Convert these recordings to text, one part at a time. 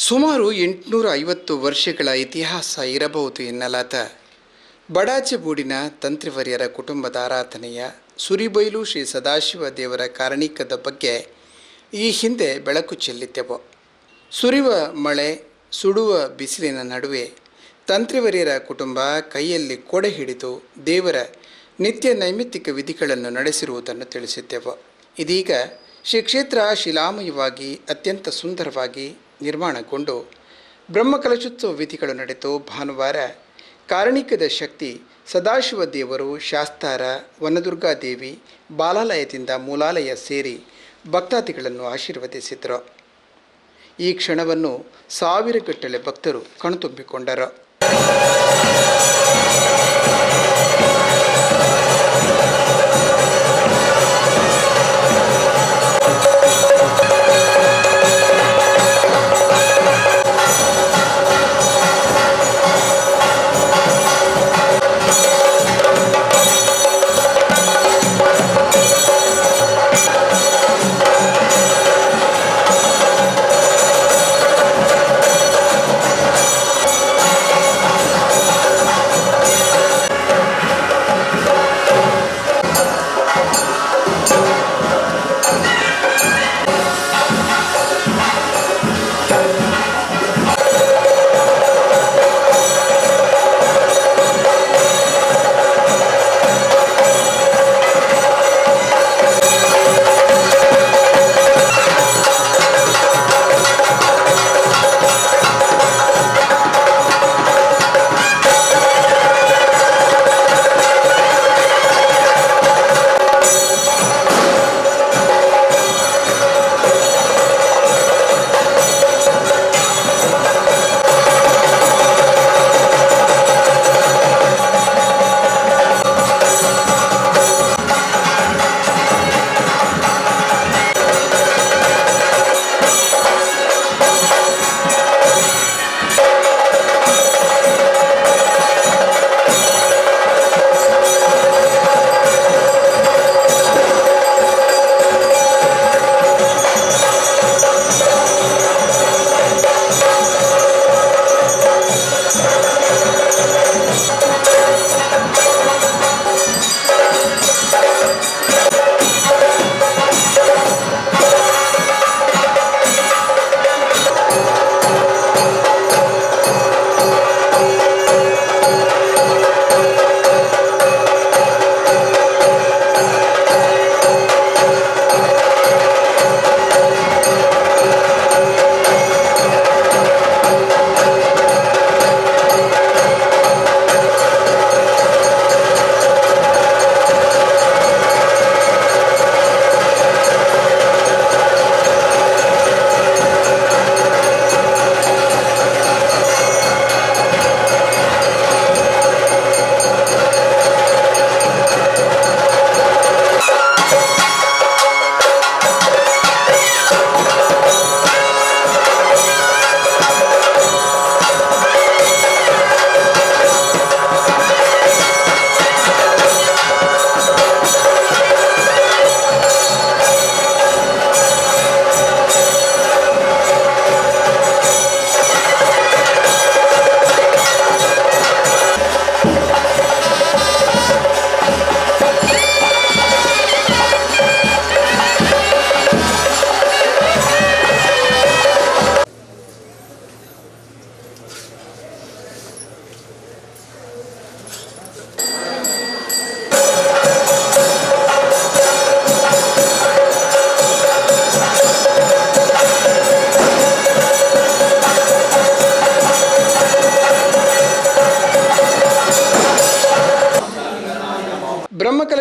ಸುಮಾರು ಎಂಟುನೂರ ಐವತ್ತು ವರ್ಷಗಳ ಇತಿಹಾಸ ಇರಬಹುದು ಎನ್ನಲಾದ ಬಡಾಚೆಬೂಡಿನ ತಂತ್ರಿವರ್ಯರ ಕುಟುಂಬದ ಆರಾಧನೆಯ ಸುರಿಬೈಲು ಶ್ರೀ ಸದಾಶಿವ ದೇವರ ಕಾರಣಿಕದ ಬಗ್ಗೆ ಈ ಹಿಂದೆ ಬೆಳಕು ಚೆಲ್ಲಿದ್ದೆವು. ಸುರಿವ ಮಳೆ, ಸುಡುವ ಬಿಸಿಲಿನ ನಡುವೆ ತಂತ್ರಿವರ್ಯರ ಕುಟುಂಬ ಕೈಯಲ್ಲಿ ಕೊಡೆ ಹಿಡಿದು ದೇವರ ನಿತ್ಯ ನೈಮಿತ್ತಿಕ ವಿಧಿಗಳನ್ನು ನಡೆಸಿರುವುದನ್ನು ತಿಳಿಸಿದ್ದೆವು. ಇದೀಗ ಶ್ರೀ ಕ್ಷೇತ್ರ ಶಿಲಾಮಯವಾಗಿ ಅತ್ಯಂತ ಸುಂದರವಾಗಿ ನಿರ್ಮಾಣಗೊಂಡು ಬ್ರಹ್ಮಕಲಶೋತ್ಸವ ವಿಧಿಗಳು ನಡೆದು ಭಾನುವಾರ ಕಾರಣಿಕದ ಶಕ್ತಿ ಸದಾಶಿವ ದೇವರು ಶಾಸ್ತಾರ ವನದುರ್ಗಾದೇವಿ ಬಾಲಾಲಯದಿಂದ ಮೂಲಾಲಯ ಸೇರಿ ಭಕ್ತಾದಿಗಳನ್ನು ಆಶೀರ್ವದಿಸಿದರು. ಈ ಕ್ಷಣವನ್ನು ಸಾವಿರಗಟ್ಟಲೆ ಭಕ್ತರು ಕಣ್ತುಂಬಿಕೊಂಡರು.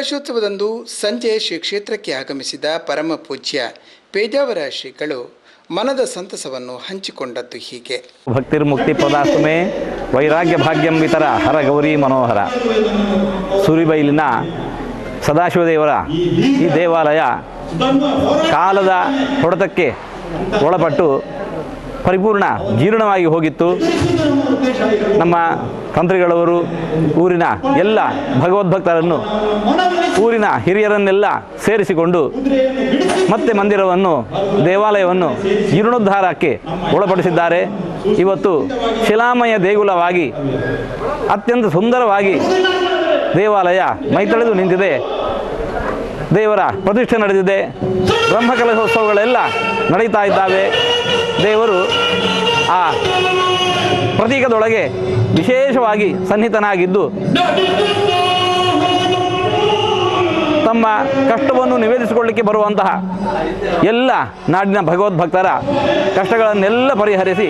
ಬ್ರಹ್ಮಕಲಶೋತ್ಸವದಂದು ಸಂಜೆ ಶ್ರೀ ಕ್ಷೇತ್ರಕ್ಕೆ ಆಗಮಿಸಿದ ಪರಮ ಪೂಜ್ಯ ಪೇಜಾವರ ಶ್ರೀಗಳು ಮನದ ಸಂತಸವನ್ನು ಹಂಚಿಕೊಂಡದ್ದು ಹೀಗೆ. ಭಕ್ತಿರ್ಮುಕ್ತಿ ಪದಾಸುಮೆ ವೈರಾಗ್ಯ ಭಾಗ್ಯಂ ವಿತರ ಹರ ಗೌರಿ ಮನೋಹರ. ಸುರಿಬೈಲಿನ ಸದಾಶಿವದೇವರ ಈ ದೇವಾಲಯ ಕಾಲದ ಹೊಡೆತಕ್ಕೆ ಒಳಪಟ್ಟು ಪರಿಪೂರ್ಣ ಜೀರ್ಣವಾಗಿ ಹೋಗಿತ್ತು. ನಮ್ಮ ತಂತ್ರಿಗಳವರು, ಊರಿನ ಎಲ್ಲ ಭಗವದ್ಭಕ್ತರನ್ನು, ಊರಿನ ಹಿರಿಯರನ್ನೆಲ್ಲ ಸೇರಿಸಿಕೊಂಡು ಮತ್ತೆ ಮಂದಿರವನ್ನು, ದೇವಾಲಯವನ್ನು ಜೀರ್ಣೋದ್ಧಾರಕ್ಕೆ ಒಳಪಡಿಸಿದ್ದಾರೆ. ಇವತ್ತು ಶಿಲಾಮಯ ದೇಗುಲವಾಗಿ, ಅತ್ಯಂತ ಸುಂದರವಾಗಿ ದೇವಾಲಯ ಮೈತಳೆದು ನಿಂತಿದೆ. ದೇವರ ಪ್ರತಿಷ್ಠೆ ನಡೆದಿದೆ. ಬ್ರಹ್ಮಕಲಶೋತ್ಸವಗಳೆಲ್ಲ ನಡೀತಾ ಇದ್ದಾವೆ. ದೇವರು ಆ ಪ್ರತೀಕದೊಳಗೆ ವಿಶೇಷವಾಗಿ ಸನ್ನಿಹಿತನಾಗಿದ್ದು ತಮ್ಮ ಕಷ್ಟವನ್ನು ನಿವೇದಿಸಿಕೊಳ್ಳಿಕ್ಕೆ ಬರುವಂತಹ ಎಲ್ಲ ನಾಡಿನ ಭಗವದ್ಭಕ್ತರ ಕಷ್ಟಗಳನ್ನೆಲ್ಲ ಪರಿಹರಿಸಿ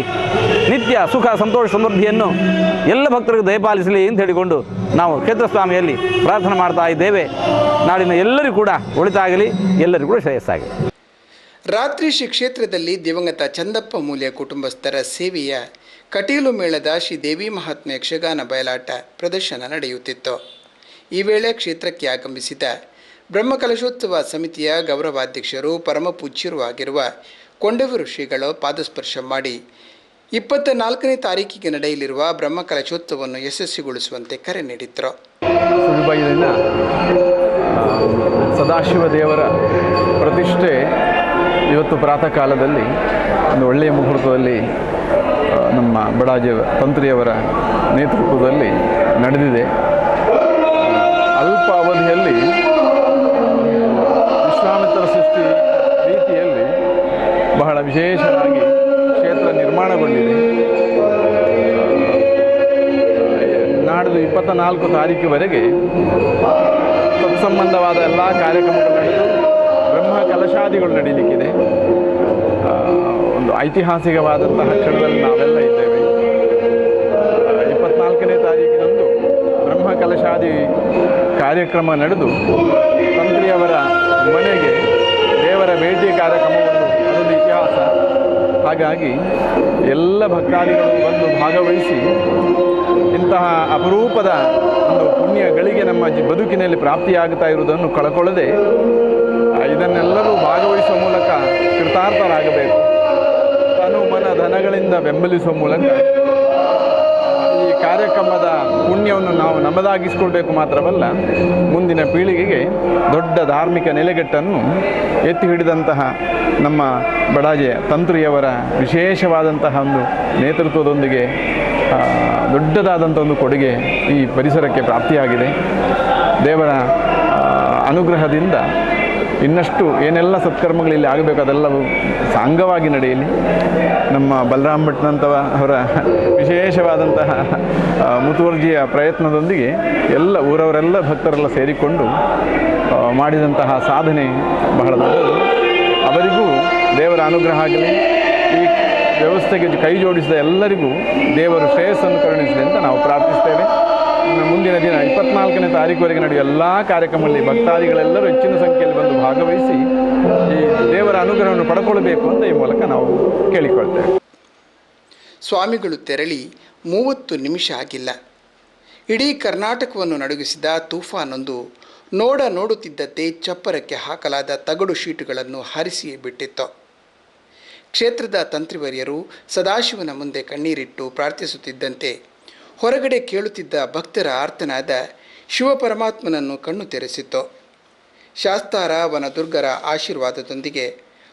ನಿತ್ಯ ಸುಖ, ಸಂತೋಷ, ಸಮೃದ್ಧಿಯನ್ನು ಎಲ್ಲ ಭಕ್ತರಿಗೆ ದಯಪಾಲಿಸಲಿ ಅಂತ ಹೇಳಿಕೊಂಡು ನಾವು ಕ್ಷೇತ್ರಸ್ವಾಮಿಯಲ್ಲಿ ಪ್ರಾರ್ಥನೆ ಮಾಡ್ತಾ ಇದ್ದೇವೆ. ನಾಡಿನ ಎಲ್ಲರಿಗೂ ಕೂಡ ಒಳಿತಾಗಲಿ, ಎಲ್ಲರಿಗೂ ಕೂಡ ಶ್ರೇಯಸ್ಸಾಗಲಿ. ರಾತ್ರಿ ಶ್ರೀ ಕ್ಷೇತ್ರದಲ್ಲಿ ದಿವಂಗತ ಚಂದಪ್ಪ ಮೂಲ್ಯ ಕುಟುಂಬಸ್ಥರ ಸೇವೆಯ ಕಟೀಲು ಮೇಳದ ಶ್ರೀ ದೇವಿ ಮಹಾತ್ಮ ಯಕ್ಷಗಾನ ಬಯಲಾಟ ಪ್ರದರ್ಶನ ನಡೆಯುತ್ತಿತ್ತು. ಈ ವೇಳೆ ಕ್ಷೇತ್ರಕ್ಕೆ ಆಗಮಿಸಿದ ಬ್ರಹ್ಮಕಲಶೋತ್ಸವ ಸಮಿತಿಯ ಗೌರವಾಧ್ಯಕ್ಷರು ಪರಮ ಪೂಜ್ಯರು ಆಗಿರುವ ಕೊಂಡವರು ಶ್ರೀಗಳು ಪಾದಸ್ಪರ್ಶ ಮಾಡಿ ಇಪ್ಪತ್ತ ನಾಲ್ಕನೇ ತಾರೀಕಿಗೆ ನಡೆಯಲಿರುವ ಬ್ರಹ್ಮಕಲಶೋತ್ಸವವನ್ನು ಯಶಸ್ವಿಗೊಳಿಸುವಂತೆ ಕರೆ ನೀಡಿದರು ಸದಾಶಿವ ದೇವರ ಪ್ರತಿಷ್ಠೆ ಇವತ್ತು ಪ್ರಾತಃ ಕಾಲದಲ್ಲಿ ಒಂದು ಒಳ್ಳೆಯ ಮುಹೂರ್ತದಲ್ಲಿ ನಮ್ಮ ಬಡಾಜಿ ತಂತ್ರಿಯವರ ನೇತೃತ್ವದಲ್ಲಿ ನಡೆದಿದೆ. ಅಲ್ಪ ಅವಧಿಯಲ್ಲಿ ವಿಶ್ವಾಮಿತ್ರ ಸೃಷ್ಟಿ ರೀತಿಯಲ್ಲಿ ಬಹಳ ವಿಶೇಷವಾಗಿ ಕ್ಷೇತ್ರ ನಿರ್ಮಾಣಗೊಂಡಿದೆ. ನಾಡಿದ್ದು ಇಪ್ಪತ್ತ ನಾಲ್ಕು ತಾರೀಕಿವರೆಗೆ ತತ್ಸಂಬಂಧವಾದ ಎಲ್ಲ ಕಾರ್ಯಕ್ರಮಗಳು ನಡೆದು ಕಲಶಾದಿಗಳು ನಡೀಲಿಕ್ಕಿದೆ. ಒಂದು ಐತಿಹಾಸಿಕವಾದಂತಹ ಕ್ಷಣದಲ್ಲಿ ನಾವೆಲ್ಲ ಇದ್ದೇವೆ. ಇಪ್ಪತ್ನಾಲ್ಕನೇ ತಾರೀಕಿನಂದು ಬ್ರಹ್ಮ ಕಲಶಾದಿ ಕಾರ್ಯಕ್ರಮ ನಡೆದು ತಂತ್ರಿಯವರ ಮನೆಗೆ ದೇವರ ಭೇಟಿ ಕಾರ್ಯಕ್ರಮವನ್ನು ಅದೊಂದು ಇತಿಹಾಸ. ಹಾಗಾಗಿ ಎಲ್ಲ ಭಕ್ತಾದಿಗಳು ಬಂದು ಭಾಗವಹಿಸಿ ಇಂತಹ ಅಪರೂಪದ ಒಂದು ಪುಣ್ಯ ಗಳಿಗೆ ನಮ್ಮ ಬದುಕಿನಲ್ಲಿ ಪ್ರಾಪ್ತಿಯಾಗ್ತಾ ಇರುವುದನ್ನು ಕಳ್ಕೊಳ್ಳದೆ ಇದನ್ನೆಲ್ಲರೂ ಭಾಗವಹಿಸುವ ಮೂಲಕ ಕೃತಾರ್ಥರಾಗಬೇಕು. ತನು ಮನ ಧನಗಳಿಂದ ಬೆಂಬಲಿಸುವ ಮೂಲಕ ಈ ಕಾರ್ಯಕ್ರಮದ ಪುಣ್ಯವನ್ನು ನಾವು ನಮ್ಮದಾಗಿಸಿಕೊಳ್ಬೇಕು ಮಾತ್ರವಲ್ಲ, ಮುಂದಿನ ಪೀಳಿಗೆಗೆ ದೊಡ್ಡ ಧಾರ್ಮಿಕ ನೆಲೆಗಟ್ಟನ್ನು ಎತ್ತಿ ಹಿಡಿದಂತಹ ನಮ್ಮ ಬಡಾಜೆ ತಂತ್ರಿಯವರ ವಿಶೇಷವಾದಂತಹ ಒಂದು ನೇತೃತ್ವದೊಂದಿಗೆ ದೊಡ್ಡದಾದಂಥ ಒಂದು ಕೊಡುಗೆ ಈ ಪರಿಸರಕ್ಕೆ ಪ್ರಾಪ್ತಿಯಾಗಿದೆ. ದೇವರ ಅನುಗ್ರಹದಿಂದ ಇನ್ನಷ್ಟು ಏನೆಲ್ಲ ಸತ್ಕರ್ಮಗಳು ಇಲ್ಲಿ ಆಗಬೇಕು ಅದೆಲ್ಲ ಸಾಂಗವಾಗಿ ನಡೆಯಲಿ. ನಮ್ಮ ಬಲರಾಮ್ ಭಟ್ನಂತವ ಅವರ ವಿಶೇಷವಾದಂತಹ ಮುತುವರ್ಜಿಯ ಪ್ರಯತ್ನದೊಂದಿಗೆ ಎಲ್ಲ ಊರವರೆಲ್ಲ ಭಕ್ತರೆಲ್ಲ ಸೇರಿಕೊಂಡು ಮಾಡಿದಂತಹ ಸಾಧನೆ ಬಹಳ ದೊಡ್ಡದು. ಅವರಿಗೂ ದೇವರ ಅನುಗ್ರಹ ಆಗಲಿ. ಈ ವ್ಯವಸ್ಥೆಗೆ ಕೈ ಜೋಡಿಸಿದ ಎಲ್ಲರಿಗೂ ದೇವರು ಶ್ರೇಯಸ್ಸನ್ನು ಕರುಣಿಸಲಿ ಅಂತ ನಾವು ಪ್ರಾರ್ಥಿಸ್ತೇವೆ. ಮುಂದಿನ ದಿನ ಇಪ್ಪತ್ನಾಲ್ಕನೇ ತಾರೀಕುವರೆಗೆ ನಡೆಯುವ ಎಲ್ಲ ಕಾರ್ಯಕ್ರಮದಲ್ಲಿ ಭಕ್ತಾದಿಗಳೆಲ್ಲರೂ ಹೆಚ್ಚಿನ ಸಂಖ್ಯೆಯಲ್ಲಿ ಬಂದು ಭಾಗವಹಿಸಿ ಈ ದೇವರ ಅನುಗ್ರಹವನ್ನು ಪಡ್ಕೊಳ್ಬೇಕು ಅಂತ ಈ ಮೂಲಕ ನಾವು ಕೇಳಿಕೊಳ್ತೇವೆ. ಸ್ವಾಮಿಗಳು ತೆರಳಿ ಮೂವತ್ತು ನಿಮಿಷ ಆಗಿಲ್ಲ. ಇಡೀ ಕರ್ನಾಟಕವನ್ನು ನಡುಗಿಸಿದ ತೂಫಾನೊಂದು ನೋಡ ನೋಡುತ್ತಿದ್ದಂತೆ ಚಪ್ಪರಕ್ಕೆ ಹಾಕಲಾದ ತಗಡು ಶೀಟುಗಳನ್ನು ಹಾರಿಸಿಯೇ ಬಿಟ್ಟಿತ್ತು. ಕ್ಷೇತ್ರದ ತಂತ್ರಿವರ್ಯರು ಸದಾಶಿವನ ಮುಂದೆ ಕಣ್ಣೀರಿಟ್ಟು ಪ್ರಾರ್ಥಿಸುತ್ತಿದ್ದಂತೆ ಹೊರಗಡೆ ಕೇಳುತ್ತಿದ್ದ ಭಕ್ತರ ಆರ್ತನಾದ ಶಿವಪರಮಾತ್ಮನನ್ನು ಕಣ್ಣು ತೆರೆಸಿತು ಶಾಸ್ತಾರ ವನದುರ್ಗರ ಆಶೀರ್ವಾದದೊಂದಿಗೆ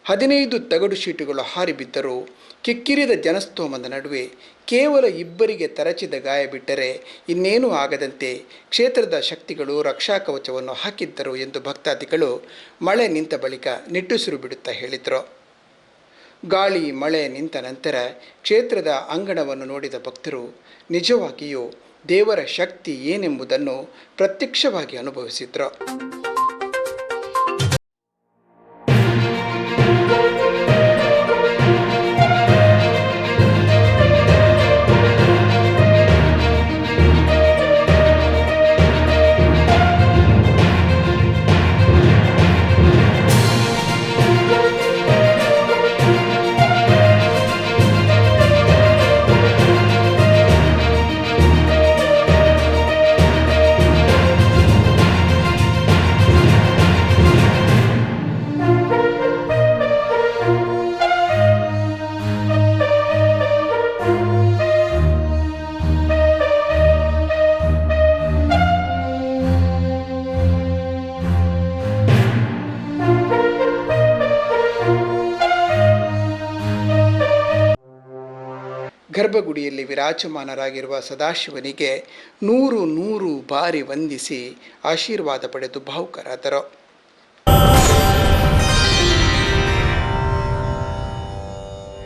ಹದಿನೈದು ತಗಡು ಶೀಟುಗಳು ಹಾರಿಬಿದ್ದರೂ ಕಿಕ್ಕಿರಿದ ಜನಸ್ತೋಮದ ನಡುವೆ ಕೇವಲ ಇಬ್ಬರಿಗೆ ತರಚಿದ ಗಾಯ ಬಿಟ್ಟರೆ ಇನ್ನೇನೂ ಆಗದಂತೆ ಕ್ಷೇತ್ರದ ಶಕ್ತಿಗಳು ರಕ್ಷಾ ಕವಚವನ್ನು ಹಾಕಿದ್ದರು ಎಂದು ಭಕ್ತಾದಿಗಳು ಮಳೆ ನಿಂತ ಬಳಿಕ ನಿಟ್ಟುಸಿರು ಬಿಡುತ್ತಾ ಹೇಳಿದರು. ಗಾಳಿ ಮಳೆ ನಿಂತ ನಂತರ ಕ್ಷೇತ್ರದ ಅಂಗಣವನ್ನು ನೋಡಿದ ಭಕ್ತರು ನಿಜವಾಗಿಯೂ ದೇವರ ಶಕ್ತಿ ಏನೆಂಬುದನ್ನು ಪ್ರತ್ಯಕ್ಷವಾಗಿ ಅನುಭವಿಸಿದ್ರು. ಗರ್ಭಗುಡಿಯಲ್ಲಿ ವಿರಾಜಮಾನರಾಗಿರುವ ಸದಾಶಿವನಿಗೆ ನೂರು ನೂರು ಬಾರಿ ವಂದಿಸಿ ಆಶೀರ್ವಾದ ಪಡೆದು ಭಾವುಕರಾದರು.